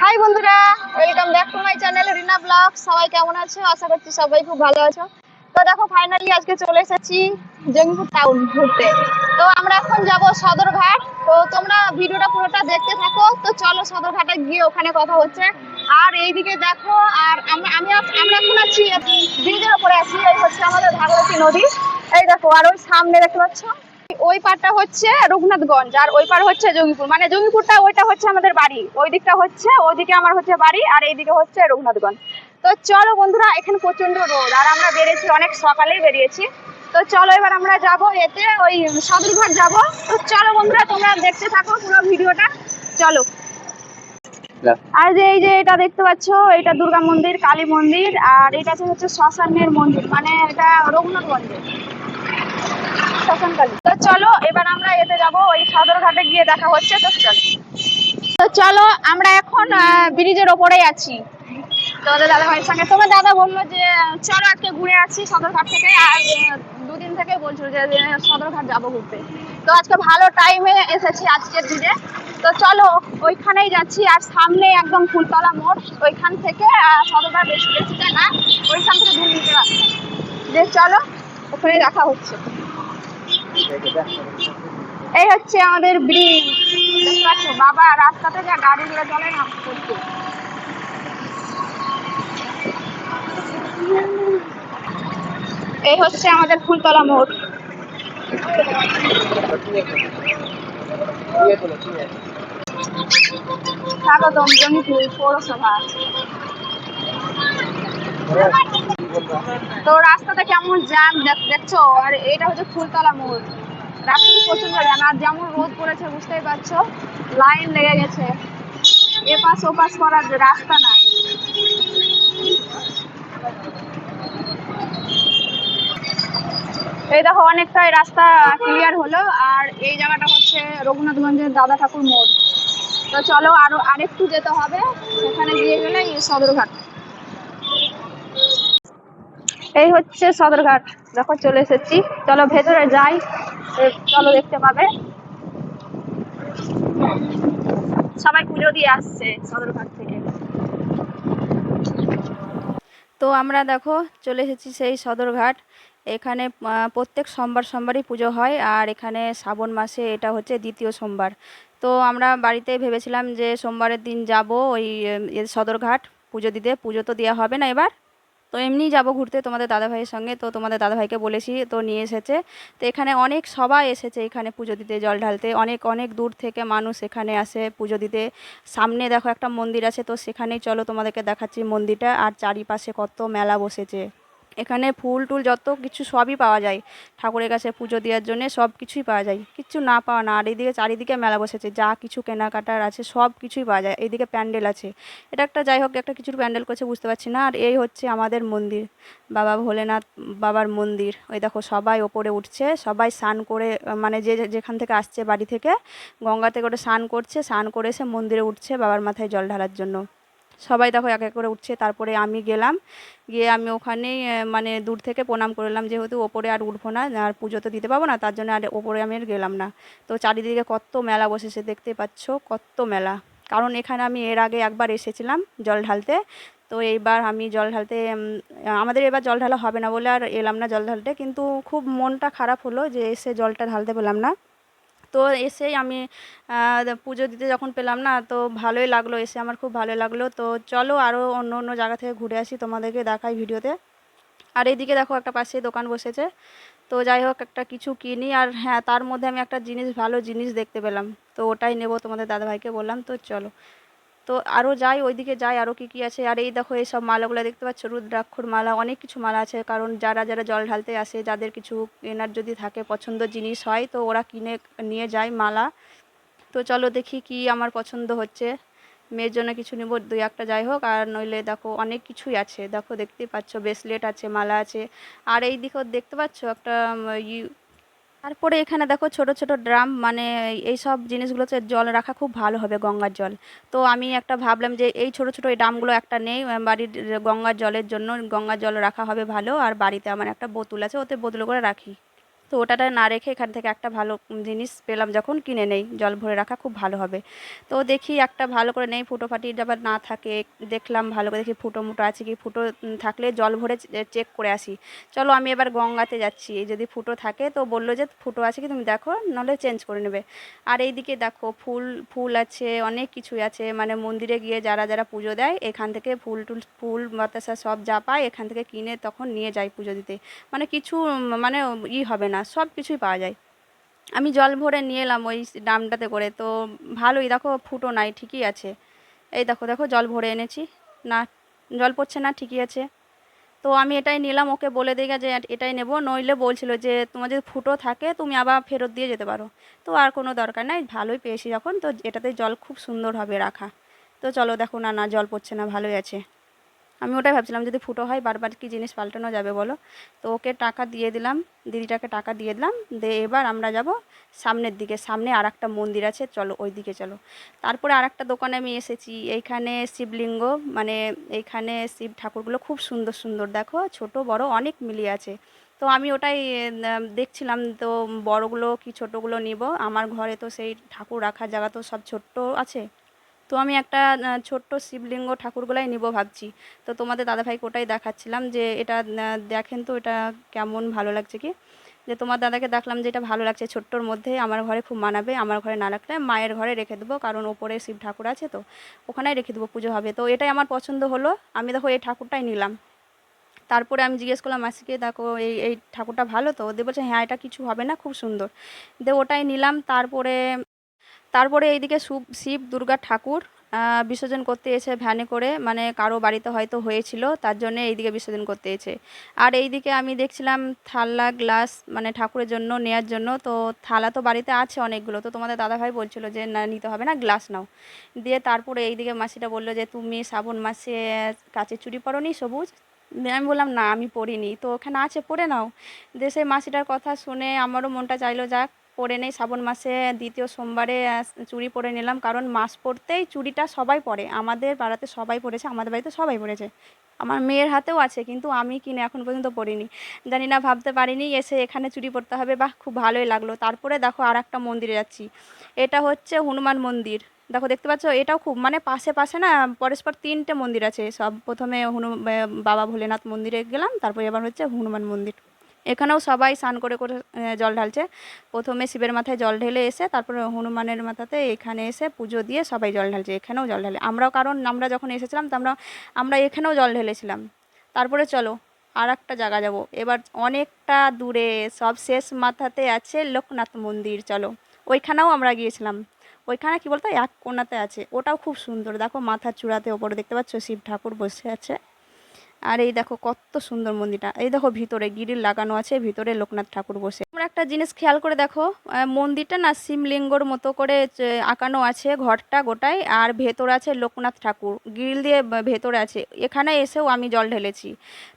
High বন্ধুরা welcome back to my channel Rina blog সবাই কেমন আছো? আশা করছি সবাই খুব ভালো আছো। তো দেখো ফাইনালি আজকে চলে এসেছি জঙ্গিপুর টাউন ঘুরতে। তো আমরা এখন যাব সদরঘাট। তো তোমরা ভিডিওটা পুরোটা দেখতে থাকো। তো চলো সদরঘাটে গিয়ে ওখানে কথা হচ্ছে। আর এইদিকে দেখো, আর আমি আমরা এখন আছি ব্রিজের উপরে আছি। এই হচ্ছে আমাদের ভাগীরথী নদী। এই দেখো, আর ওই সামনে দেখতে পাচ্ছ? ওই পারটা হচ্ছে রঘুনাথগঞ্জ আর ওই পার হচ্ছে জঙ্গিপুর। মানে জঙ্গিপুরটা ওইটা হচ্ছে আমাদের বাড়ি। ওই দিকটা হচ্ছে ওইদিকে আমার হচ্ছে বাড়ি আর এইদিকে হচ্ছে রঘুনাথগঞ্জ। তো চলো বন্ধুরা এখানে প্রচণ্ড রোদ আর আমরা বেরিয়েছি অনেক সকালেই বেরিয়েছি। তো চলো এবার আমরা যাব এতে ওই সদরঘাট যাব। তো চলো বন্ধুরা তোমরা দেখতে থাকো পুরো ভিডিওটা। চলো। আর যে এই যে এটা দেখতে পাচ্ছ এটা দুর্গা মন্দির কালী মন্দির আর এটা হচ্ছে শ্মশানের মন্দির। মানে এটা রঘুনাথগঞ্জে শ্মশানকালী তো চলো, এবার আমরা এতে যাব, ওই সদরঘাটে গিয়ে দেখা হচ্ছে, তো চলো। তো চলো, আমরা এখন ব্রিজের ওপরেই আছি। তোমাদের দাদা ভাইয়ের সঙ্গে। তোমার দাদা বলল যে, চলো আজকে ঘুরে আসি সদরঘাট থেকে। আর দুদিন থেকে বলছিল যে সদরঘাট যাব ঘুরতে। তো আজকে ভালো টাইমে এসেছি আজকের দিনে। তো চলো, ওইখানেই যাচ্ছি। আর সামনে একদম ফুলতলা মোড়। ওইখান থেকে সদরঘাট বেশি বেশিটা না। ওইখান থেকে দু মিনিটের রাস্তা যে চলো ওখানে দেখা হচ্ছে। এই হচ্ছে আমাদের ব্রিজ বাবা রাস্তা থেকে গাড়িগুলো চলে না এই হচ্ছে আমাদের ফুলতলা মোড়। স্বাগতম জমিপুর পৌরসভা তো রাস্তাটা কেমন জ্যাম দেখছ? আর এটা হচ্ছে ফুলতলা মোড়। রাস্তাটা প্রচণ্ড জ্যাম আর যেমন রোদ পড়েছে, বুঝতেই পারছ, লাইন লেগে গেছে। এপাশ ওপাশ করার রাস্তা নাই। এই দেখো, অনেকটাই রাস্তা ক্লিয়ার হলো। আর এই জায়গাটা হচ্ছে রঘুনাথগঞ্জের দাদা ঠাকুর মোড়। তো চলো আরও আরেকটু যেতে হবে। সেখানে গিয়ে গেলে সদরঘাট। এই হচ্ছে সদরঘাট। দেখো, চলে এসেছি। চলো, ভেতরে যাই। চলো, দেখতে পাবে। সবাই পুজো দিয়ে আসছে সদরঘাট থেকে। তো আমরা দেখো, চলে এসেছি সেই সদরঘাট। এখানে প্রত্যেক সোমবার সোমবারই পুজো হয়, আর এখানে শ্রাবণ মাসে এটা হচ্ছে দ্বিতীয় সোমবার। তো আমরা বাড়িতে ভেবেছিলাম যে সোমবারের দিন যাব ওই সদরঘাট। পুজো দিতে। পুজো তো দেওয়া হবে না এবার। তো এমনি যাব ঘুরতে তোমাদের দাদাভাইয়ের সঙ্গে। তো তোমাদের দাদাভাইকে বলেছি, তো নিয়ে এসেছে। তো এখানে অনেক সবাই এসেছে এখানে পুজো দিতে, জল ঢালতে। অনেক অনেক দূর থেকে মানুষ এখানে আসে পুজো দিতে। সামনে দেখো একটা মন্দির আছে, তো সেখানেই চলো তোমাদেরকে দেখাচ্ছি মন্দিরটা। আর চারিপাশে কত মেলা বসেছে। এখানে ফুল টুল যত কিছু সবই পাওয়া যায়। ঠাকুরের কাছে পুজো দেওয়ার জন্য সব কিছুই পাওয়া যায়। কিচ্ছু না পাওয়া না, আর এইদিকে চারিদিকে মেলা বসেছে, যা কিছু কেনাকাটার আছে সব কিছুই পাওয়া যায়। এইদিকে প্যান্ডেল আছে। এটা একটা যাই হোক, একটা কিছুর প্যান্ডেল করছে, বুঝতে পারছি না। আর এই হচ্ছে আমাদের মন্দির, বাবা ভোলেনাথ বাবার মন্দির। ওই দেখো সবাই ওপরে উঠছে, সবাই স্নান করে মানে যে যে- যেখান থেকে আসছে বাড়ি থেকে, গঙ্গাতে করে স্নান করছে, স্নান করে এসে মন্দিরে উঠছে বাবার মাথায় জল ঢালার জন্য। সবাই দেখো এক এক করে উঠছে, তারপরে আমি গেলাম, গিয়ে আমি ওখানেই মানে দূর থেকে প্রণাম করলাম, যেহেতু ওপরে আর উঠবো না, আর পুজো তো দিতে পারব না, তার জন্য আর ওপরে আমি আর গেলাম না। তো চারিদিকে কত মেলা বসেছে, দেখতে পাচ্ছ, কত মেলা। কারণ এখানে আমি এর আগে একবার এসেছিলাম জল ঢালতে, তো এইবার আমি জল ঢালতে আমাদের এবার জল ঢালা হবে না বলে আর এলাম না জল ঢালতে, কিন্তু খুব মনটা খারাপ হলো যে এসে জলটা ঢালতে পেলাম না। তো এসেই আমি পুজো দিতে যখন পেলাম না, তো ভালোই লাগল, এসে আমার খুব ভালো লাগল। তো চলো আরও অন্য অন্য জায়গা থেকে ঘুরে আসি, তোমাদেরকে দেখাই ভিডিওতে। আর এইদিকে দেখো একটা পাশে দোকান বসেছে। তো যাই হোক, একটা কিছু কিনি, আর হ্যাঁ তার মধ্যে আমি একটা জিনিস, ভালো জিনিস দেখতে পেলাম। তো ওটাই নেব তোমাদের দাদাভাইকে বললাম, তো চলো। তো আরও যাই, ওইদিকে যাই আরও কী কী আছে। আর এই দেখো, এই সব মালাগুলো দেখতে পাচ্ছ? রুদ্রাক্ষর মালা, অনেক কিছু মালা আছে। কারণ যারা যারা জল ঢালতে আসে, যাদের কিছু কেনার যদি থাকে, পছন্দ জিনিস হয়, তো ওরা কিনে, নিয়ে যায় মালা। তো চলো দেখি কি আমার পছন্দ হচ্ছে। মেয়ের জন্য কিছু নেব, দুই একটা যাই হোক। আর নইলে দেখো, অনেক কিছুই আছে। দেখো, দেখতেই পাচ্ছ ব্রেসলেট আছে, মালা আছে। আর এই দিকেও দেখতে পাচ্ছ, একটা তারপরে এখানে দেখো ছোট ছোট ড্রাম মানে এই সব জিনিসগুলোতে জল রাখা খুব ভালো হবে গঙ্গার জল। তো আমি একটা ভাবলাম যে এই ছোট ছোট এই ড্রামগুলো একটা নেই বাড়ির গঙ্গার জলের জন্য গঙ্গার জল রাখা হবে ভালো, আর বাড়িতে আমার একটা বোতল আছে, ওতে বোতল করে রাখি। তো ওটাটা না রেখে এখান থেকে একটা ভালো জিনিস পেলাম যখন কিনে নেই। জল ভরে রাখা খুব ভালো হবে। তো দেখি একটা ভালো করে নেই ফুটো ফাটি আবার না থাকে, দেখলাম ভালো করে দেখি ফুটো মুটো আছে কি, ফুটো থাকলে জল ভরে চেক করে আসি। চলো আমি এবার গঙ্গাতে যাচ্ছি। যদি ফুটো থাকে তো বলল যে, ফুটো আছে কি? তুমি দেখো নাহলে চেঞ্জ করে নেবে। আর এইদিকে দেখো ফুল ফুল আছে, অনেক কিছুই আছে। মানে মন্দিরে গিয়ে যারা যারা পুজো দেয়, এখান থেকে ফুল টুল, ফুল বাতাসা সব যা পায়, এখান থেকে কিনে তখন নিয়ে যায় পুজো দিতে। মানে কিছু মানে ই হবে না। সব কিছুই পাওয়া যায়। আমি জল ভরে নিয়ে এলাম ওই ড্রামটাতে করে, তো ভালোই, দেখো ফুটো নাই, ঠিকই আছে। এই দেখো দেখো, জল ভরে এনেছি। না, জল পড়ছে না, ঠিকই আছে। তো আমি এটাই নিলাম, ওকে বলে দিই যে এটাই নেব। নইলে বলছিল যে, তোমার যদি ফুটো থাকে, তুমি আবার ফেরত দিয়ে যেতে পারো। তো আর কোনো দরকার নাই, ভালোই পেয়েছি যখন। তো এটাতে জল খুব সুন্দর হবে রাখা। তো চলো দেখো না না, জল পড়ছে না, ভালোই আছে। আমি ওটাই ভাবছিলাম, যদি ফুটো হয় বারবার কি জিনিস পাল্টানো যাবে বলো? তো ওকে টাকা দিয়ে দিলাম, দিদিটাকে টাকা দিয়ে দিলাম, দিয়ে এবার আমরা যাব সামনের দিকে, সামনে আর একটা মন্দির আছে, চলো ওই দিকে চলো। তারপরে আর একটা দোকানে আমি এসেছি, এইখানে শিবলিঙ্গ মানে এইখানে শিব ঠাকুরগুলো খুব সুন্দর সুন্দর, দেখো ছোট, বড়, অনেক মিলিয়ে আছে। তো আমি ওটাই দেখছিলাম, তো বড়গুলো কি ছোটোগুলো নিব? আমার ঘরে তো সেই ঠাকুর রাখার জায়গা তো সব ছোট্ট আছে। তো আমি একটা ছোট্ট শিবলিঙ্গ ঠাকুরগুলাই নিব ভাবছি। তো তোমাদের দাদাভাইকে ওটাই দেখাচ্ছিলাম যে এটা দেখেন তো এটা কেমন ভালো লাগছে কি? যে তোমার দাদাকে দেখলাম যে এটা ভালো লাগছে ছোট্টর মধ্যে, আমার ঘরে খুব মানাবে, আমার ঘরে না রাখলে মায়ের ঘরে রেখে দেবো, কারণ ওপরে শিব ঠাকুর আছে তো, ওখানেই রেখে দেবো পুজো হবে। তো এটাই আমার পছন্দ হলো, আমি দেখো এই ঠাকুরটাই নিলাম। তারপরে আমি জিজ্ঞেস করলাম, মাসিকে দেখো এই এই ঠাকুরটা ভালো তো? দিয়ে বলছে হ্যাঁ এটা কিছু হবে না, খুব সুন্দর। দিয়ে ওটাই নিলাম, তারপরে তারপরে এইদিকে শিব, দুর্গা ঠাকুর বিসর্জন করতে এসে ভ্যানে করে মানে কারও বাড়িতে হয়তো হয়েছিল, তার জন্য এইদিকে বিসর্জন করতে এসে। আর এইদিকে আমি দেখছিলাম থালা, গ্লাস মানে ঠাকুরের জন্য, নেয়ার জন্য, তো থালা তো বাড়িতে আছে অনেকগুলো, তো তোমাদের দাদাভাই বলছিল যে, না, নিতে হবে না, গ্লাস নাও। দিয়ে তারপরে এইদিকে মাসিটা বলল যে, তুমি শ্রাবণ মাসে কাচের চুড়ি পরনি, সবুজ? আমি বললাম, না, আমি পরিনি। তো ওখানে আছে, পরে নাও। দিয়ে সেই মাসিটার কথা শুনে আমারও মনটা চাইলো, যাক পরে নেই, শ্রাবণ মাসে দ্বিতীয় সোমবারে চুড়ি পরে নিলাম। কারণ মাস পড়তেই চুড়িটা সবাই পরে। আমাদের পাড়াতে সবাই পরেছে, আমাদের বাড়িতে সবাই পরেছে। আমার মেয়ের হাতেও আছে, কিন্তু আমি কিনে এখন পর্যন্ত পরিনি। জানি না, ভাবতে পারিনি এসে এখানে চুরি পরতে হবে। বাহ, খুব ভালোই লাগল। তারপরে দেখো আর একটা মন্দিরে যাচ্ছি। এটা হচ্ছে হনুমান মন্দির। দেখো, দেখতে পাচ্ছ? এটাও খুব মানে পাশে পাশে না, পরস্পর তিনটে মন্দির আছে। সব প্রথমে হনু বাবা ভোলেনাথ মন্দিরে গেলাম, তারপরে এবার হচ্ছে হনুমান মন্দির। এখানেও সবাই স্নান করে করে জল ঢালছে। প্রথমে শিবের মাথায় জল ঢেলে এসে, তারপরে হনুমানের মাথাতে এখানে এসে পুজো দিয়ে সবাই জল ঢালছে, এখানেও জল ঢালে। আমরাও কারণ আমরা যখন এসেছিলাম তো আমরা আমরা এখানেও জল ঢেলেছিলাম। তারপরে চলো আর একটা জায়গা যাব। এবার অনেকটা দূরে, সব শেষ মাথাতে আছে লোকনাথ মন্দির, চলো। ওইখানেও আমরা গিয়েছিলাম। ওইখানে কি বলতো, এক কোণাতে আছে। ওটাও খুব সুন্দর। দেখো মাথার চূড়াতে ওপরে দেখতে পাচ্ছ শিব ঠাকুর বসে আছে। আর এই দেখো কত সুন্দর মন্দিরটা। এই দেখো ভিতরে গিরিল লাগানো আছে, ভিতরে লোকনাথ ঠাকুর বসে। তোমরা একটা জিনিস খেয়াল করে দেখো মন্দিরটা না শিবলিঙ্গর মতো করে আঁকানো আছে ঘরটা গোটায়, আর ভেতর আছে লোকনাথ ঠাকুর। গ্রিল দিয়ে ভেতরে আছে। এখানে এসেও আমি জল ঢেলেছি।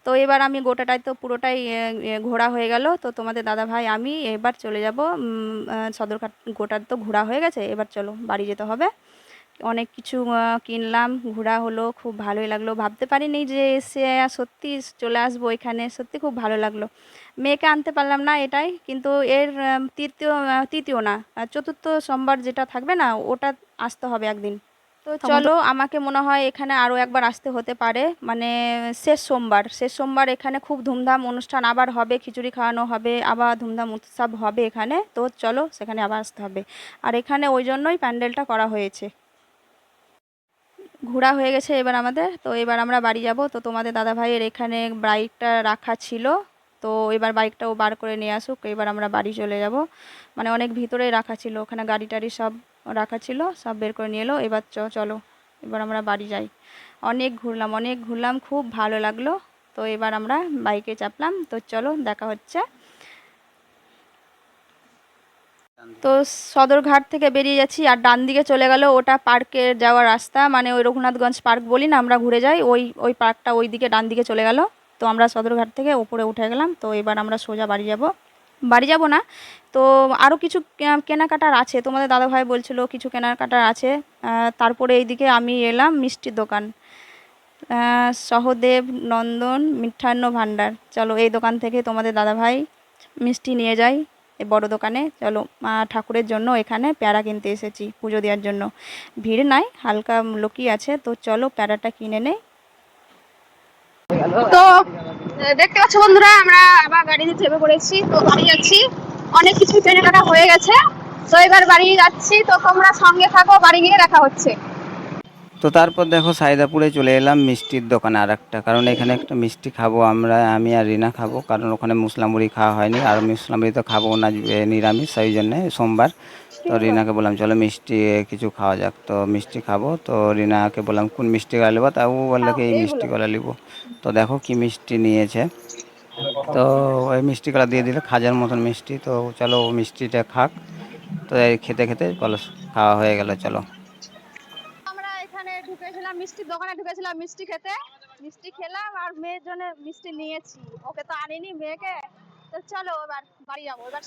তো এবার আমি গোটাটাই তো পুরোটাই ঘোরা হয়ে গেল। তো তোমাদের দাদা ভাই আমি এবার চলে যাব সদরঘাট গোটা তো ঘোরা হয়ে গেছে, এবার চলো বাড়ি যেতে হবে। অনেক কিছু কিনলাম ঘোরা হলো খুব ভালোই লাগল। ভাবতে পারিনি যে এসে সত্যি চলে আসব এখানে সত্যি খুব ভালো লাগল। মেয়েকে আনতে পারলাম না এটাই কিন্তু এর তৃতীয় তৃতীয় না চতুর্থ সোমবার যেটা থাকবে না ওটা আসতে হবে একদিন। তো চলো আমাকে মনে হয় এখানে আরও একবার আসতে হতে পারে মানে শেষ সোমবার শেষ সোমবার এখানে খুব ধুমধাম অনুষ্ঠান আবার হবে খিচুড়ি খাওয়ানো হবে আবার ধুমধাম উৎসব হবে এখানে। তো চলো সেখানে আবার আসতে হবে। আর এখানে ওই জন্যই প্যান্ডেলটা করা হয়েছে। ঘোরা হয়ে গেছে এবার আমাদের। তো এবার আমরা বাড়ি যাব। তো তোমাদের দাদা ভাইয়ের এখানে বাইকটা রাখা ছিল। তো এবার বাইকটাও বার করে নিয়ে আসুক। এবার আমরা বাড়ি চলে যাব। মানে অনেক ভিতরেই রাখা ছিল। ওখানে গাড়ি টাড়ি সব রাখা ছিল। সব বের করে নিয়ে এলো। এবার চ, চলো। এবার আমরা বাড়ি যাই। অনেক ঘুরলাম অনেক ঘুরলাম। খুব ভালো লাগল। তো এবার আমরা বাইকে চাপলাম। তো চলো, দেখা হচ্ছে। তো সদরঘাট থেকে বেরিয়ে যাচ্ছি আর ডান দিকে চলে গেল ওটা পার্কে যাওয়ার রাস্তা মানে ওই রঘুনাথগঞ্জ পার্ক বলি না, আমরা ঘুরে যাই। ওই ওই পার্কটা ওই দিকে ডান দিকে চলে গেল। তো আমরা সদরঘাট থেকে ওপরে উঠে গেলাম। তো এবার আমরা সোজা বাড়ি যাব। বাড়ি যাব না। তো আরও কিছু কেনাকাটার আছে। তোমাদের দাদাভাই বলছিল কিছু কেনাকাটার আছে। তারপরে এইদিকে আমি এলাম মিষ্টির দোকান। সহদেব নন্দন মিঠান্ন ভাণ্ডার। চলো এই দোকান থেকে তোমাদের দাদাভাই মিষ্টি নিয়ে যাই। এই বড় দোকানে। চলো, মা ঠাকুরের জন্য এখানে প্যারা কিনতে এসেছি পুজো দেওয়ার জন্য। ভিড় নাই, হালকা লোকই আছে, তো চলো প্যারাটা কিনে নেই। তো, দেখতে পাচ্ছ বন্ধুরা, আমরা আবার গাড়িতে চেপে পড়েছি, তো বাড়ি যাচ্ছি। অনেক কিছু কেনাকাটা হয়ে গেছে, তো এবার বাড়ি যাচ্ছি, তো তোমরা সঙ্গে থাকো, বাড়ি গিয়ে দেখা হচ্ছে। তো তারপর দেখো সাইদাপুরে চলে এলাম মিষ্টির দোকানে আর একটা কারণ এখানে একটা মিষ্টি খাব আমরা আমি আর রিনা খাব কারণ ওখানে মুসলামুড়ি খাওয়া হয়নি আর মুসলামুড়ি তো খাব না নিরামিষ সেই জন্যে সোমবার। তো রিনাকে বললাম চলো মিষ্টি কিছু খাওয়া যাক। তো মিষ্টি খাব তো রিনাকে বললাম কোন মিষ্টি গলা নেব তা ও বলল কি এই মিষ্টি গলা নিবো তো দেখো কি মিষ্টি নিয়েছে। তো ওই মিষ্টি গলা দিয়ে দিলে খাজার মতন মিষ্টি। তো চলো ও মিষ্টিটা খাক। তো এই খেতে খেতে বলো খাওয়া হয়ে গেল চলো। ঢুকেছিলাম মিষ্টির দোকানে ঢুকেছিলাম মিষ্টি খেতে। মিষ্টি খেলাম আর মেয়ের জন্য মিষ্টি নিয়েছি। ওকে তো আনিনি মেয়েকে।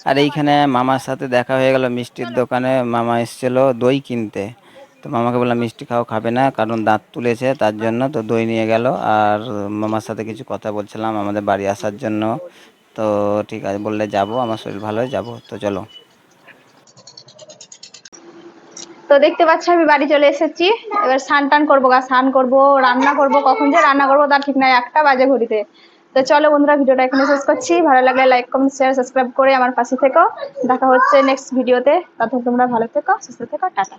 আর এইখানে মামার সাথে দেখা হয়ে গেল মিষ্টির দোকানে। মামা এসেছিল দই কিনতে। তো মামাকে বললাম মিষ্টি খাও খাবে না কারণ দাঁত তুলেছে তার জন্য। তো দই নিয়ে গেল। আর মামার সাথে কিছু কথা বলছিলাম আমাদের বাড়ি আসার জন্য। তো ঠিক আছে বললে যাব আমার শরীর ভালো হয়ে যাব। তো চলো। তো দেখতে পাচ্ছ আমি বাড়ি চলে এসেছি। এবার স্নান টান করব গা, স্নান করব, রান্না করব, কখন যে রান্না করব তার ঠিক নাই, একটা বাজে ঘড়িতে। তো চলো বন্ধুরা, ভিডিওটা এখানে শেষ করছি। ভালো লাগলে লাইক কমেন্ট শেয়ার সাবস্ক্রাইব করে আমার পাশে থেকো। দেখা হচ্ছে নেক্সট ভিডিওতে তাতে তোমরা ভালো থেকো, সুস্থ থেকো, টাটা।